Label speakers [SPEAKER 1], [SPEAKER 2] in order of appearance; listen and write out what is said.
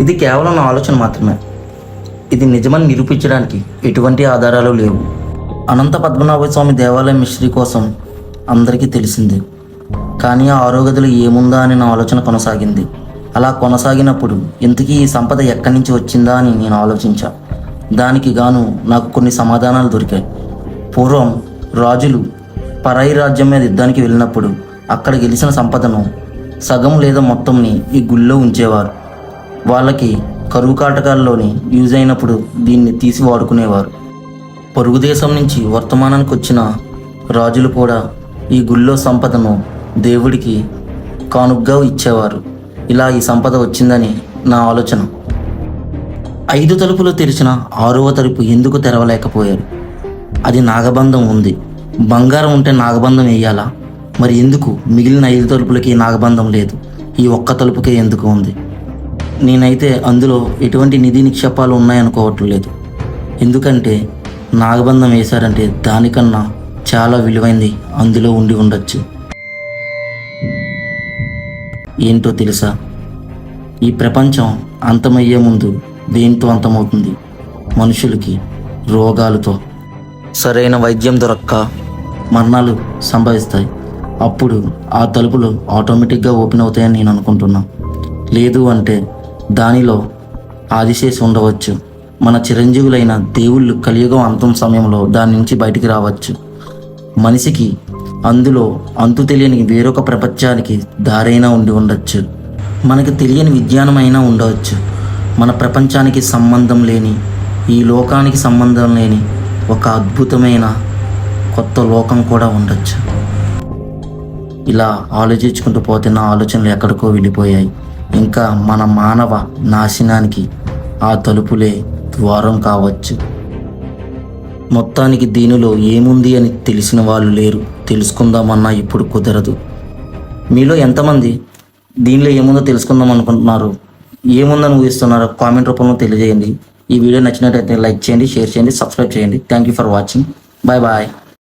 [SPEAKER 1] ఇది కేవలం నా ఆలోచన మాత్రమే. ఇది నిజమని నిరూపించడానికి ఎటువంటి ఆధారాలు లేవు. అనంత పద్మనాభ స్వామి దేవాలయం మిస్టరీ కోసం అందరికీ తెలిసింది. కానీ ఆ ఆరో ఏముందా అని నా ఆలోచన కొనసాగింది. అలా కొనసాగినప్పుడు ఇంతకీ ఈ సంపద ఎక్కడి నుంచి వచ్చిందా అని నేను ఆలోచించా. దానికి గాను నాకు కొన్ని సమాధానాలు దొరికాయి. పూర్వం రాజులు పరాయి రాజ్యం మీద యుద్ధానికి వెళ్ళినప్పుడు అక్కడ గెలిచిన సంపదను సగం లేదా మొత్తంని ఈ గుళ్ళో ఉంచేవారు. వాళ్ళకి కరువు కాటకాల్లోనే యూజ్ అయినప్పుడు దీన్ని తీసి వాడుకునేవారు. పొరుగు దేశం నుంచి వర్తమానానికి వచ్చిన రాజులు కూడా ఈ గుళ్ళో సంపదను దేవుడికి కానుగ్గా ఇచ్చేవారు. ఇలా ఈ సంపద వచ్చిందని నా ఆలోచన. ఐదు తలుపులు తెరిచిన ఆరవ తలుపు ఎందుకు తెరవలేకపోయారు? అది నాగబంధం ఉంది. బంగారం ఉంటే నాగబంధం వేయాలా? మరి ఎందుకు మిగిలిన ఐదు తలుపులకి నాగబంధం లేదు? ఈ ఒక్క తలుపుకే ఎందుకు ఉంది? నేనైతే అందులో ఎటువంటి నిధి నిక్షేపాలు ఉన్నాయనుకోవట్లేదు. ఎందుకంటే నాగబంధం వేశారంటే దానికన్నా చాలా విలువైంది అందులో ఉండి ఉండొచ్చు. ఏంటో తెలుసా? ఈ ప్రపంచం అంతమయ్యే ముందు దేంతో అంతమవుతుంది? మనుషులకి రోగాలతో. సరైన వైద్యం దొరక్క మరణాలు సంభవిస్తాయి. అప్పుడు ఆ తలుపులు ఆటోమేటిక్గా ఓపెన్ అవుతాయని నేను అనుకుంటున్నా. లేదు అంటే దానిలో ఆదిశేషి ఉండవచ్చు. మన చిరంజీవులైన దేవుళ్ళు కలియుగం అంతం సమయంలో దాని నుంచి బయటికి రావచ్చు. మనిషికి అందులో అంతు తెలియని వేరొక ప్రపంచానికి దారైనా ఉండి ఉండొచ్చు. మనకు తెలియని విజ్ఞానమైనా ఉండవచ్చు. మన ప్రపంచానికి సంబంధం లేని ఈ లోకానికి సంబంధం లేని ఒక అద్భుతమైన కొత్త లోకం కూడా ఉండొచ్చు. ఇలా ఆలోచించుకుంటూ పోతే నా ఆలోచనలు ఎక్కడికో వెళ్ళిపోయాయి. ఇంకా మన మానవ నాశనానికి ఆ తలుపులే ద్వారం కావచ్చు. మొత్తానికి దీనిలో ఏముంది అని తెలిసిన వాళ్ళు లేరు. తెలుసుకుందామన్నా ఇప్పుడు కుదరదు. మీలో ఎంతమంది దీనిలో ఏముందో తెలుసుకుందాం అనుకుంటున్నారు? ఏముందని ఊహిస్తున్నారో కామెంట్ రూపంలో తెలియజేయండి. ఈ వీడియో నచ్చినట్టయితే లైక్ చేయండి షేర్ చేయండి సబ్స్క్రైబ్ చేయండి. Thank you for watching bye bye